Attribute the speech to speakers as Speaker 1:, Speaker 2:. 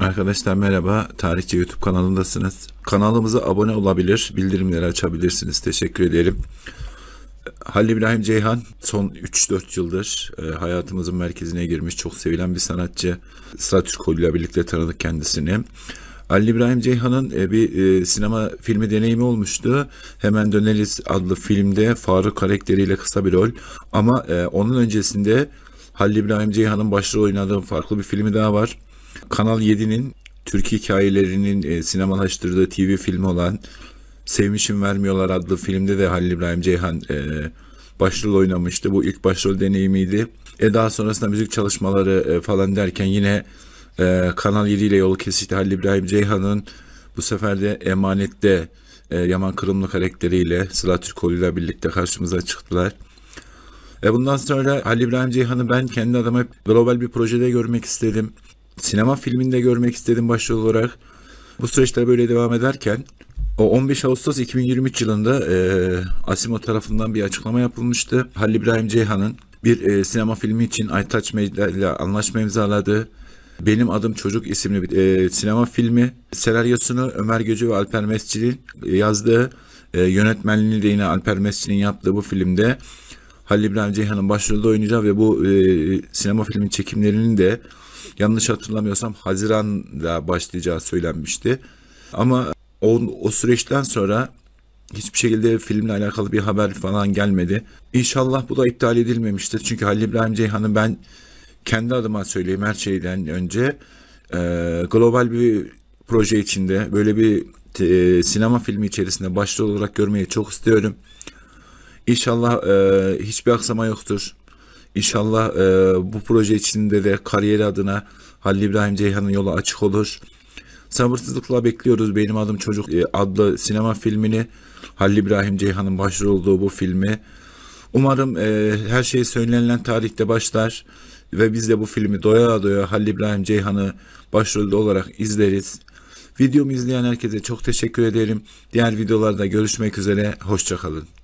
Speaker 1: Arkadaşlar merhaba. Tarihçi YouTube kanalındasınız. Kanalımıza abone olabilir, bildirimleri açabilirsiniz. Teşekkür ederim. Halil İbrahim Ceyhan son 3-4 yıldır e, hayatımızın merkezine girmiş çok sevilen bir sanatçı. Sıra Türkoğlu ile birlikte tanıdık kendisini. Halil İbrahim Ceyhan'ın e, bir e, sinema filmi deneyimi olmuştu. Hemen Döneriz adlı filmde Faruk karakteriyle kısa bir rol. Ama onun öncesinde Halil İbrahim Ceyhan'ın başrol oynadığı farklı bir filmi daha var. Kanal 7'nin Türk hikayelerinin e, sinemalaştırdığı TV filmi olan Sevmişim Vermiyorlar adlı filmde de Halil İbrahim Ceyhan e, başrol oynamıştı. Bu ilk başrol deneyimiydi. E daha sonrasında müzik çalışmaları e, falan derken yine e, Kanal 7 ile yolu kesişti Halil İbrahim Ceyhan'ın bu sefer de Emanet'te e, Yaman Kırımlı karakteriyle Sıla Türkoğlu ile birlikte karşımıza çıktılar. E bundan sonra Halil İbrahim Ceyhan'ı ben kendi adıma global bir projede görmek istedim. Sinema filminde görmek istedim başrol olarak. Bu süreçler böyle devam ederken o 15 Ağustos 2023 yılında e, Asimo tarafından bir açıklama yapılmıştı. Halil İbrahim Ceyhan'ın bir e, sinema filmi için Aytaç Medya ile anlaşma imzaladığı Benim Adım Çocuk isimli bir e, sinema filmi. Senaryosunu Ömer Göcü ve Alper Mescid'in yazdığı, e, yönetmenliğini de yine Alper Mescid'in yaptığı bu filmde Halil İbrahim Ceyhan'ın başrolde oynayacağı ve bu e, sinema filmin çekimlerinin de yanlış hatırlamıyorsam Haziran'da başlayacağı söylenmişti. Ama o, o süreçten sonra hiçbir şekilde filmle alakalı bir haber falan gelmedi. İnşallah bu da iptal edilmemiştir. Çünkü Halil İbrahim Ceyhan'ı ben kendi adıma söyleyeyim her şeyden önce e, global bir proje içinde böyle bir e, sinema filmi içerisinde başrol olarak görmeyi çok istiyorum. İnşallah e, hiçbir aksama yoktur. İnşallah e, bu proje içinde de kariyeri adına Halil İbrahim Ceyhan'ın yolu açık olur. Sabırsızlıkla bekliyoruz Benim Adım Çocuk e, adlı sinema filmini. Halil İbrahim Ceyhan'ın başrol olduğu bu filmi. Umarım e, her şey söylenilen tarihte başlar ve biz de bu filmi doya doya Halil İbrahim Ceyhan'ı başrolde olarak izleriz. Videomu izleyen herkese çok teşekkür ederim. Diğer videolarda görüşmek üzere. Hoşçakalın.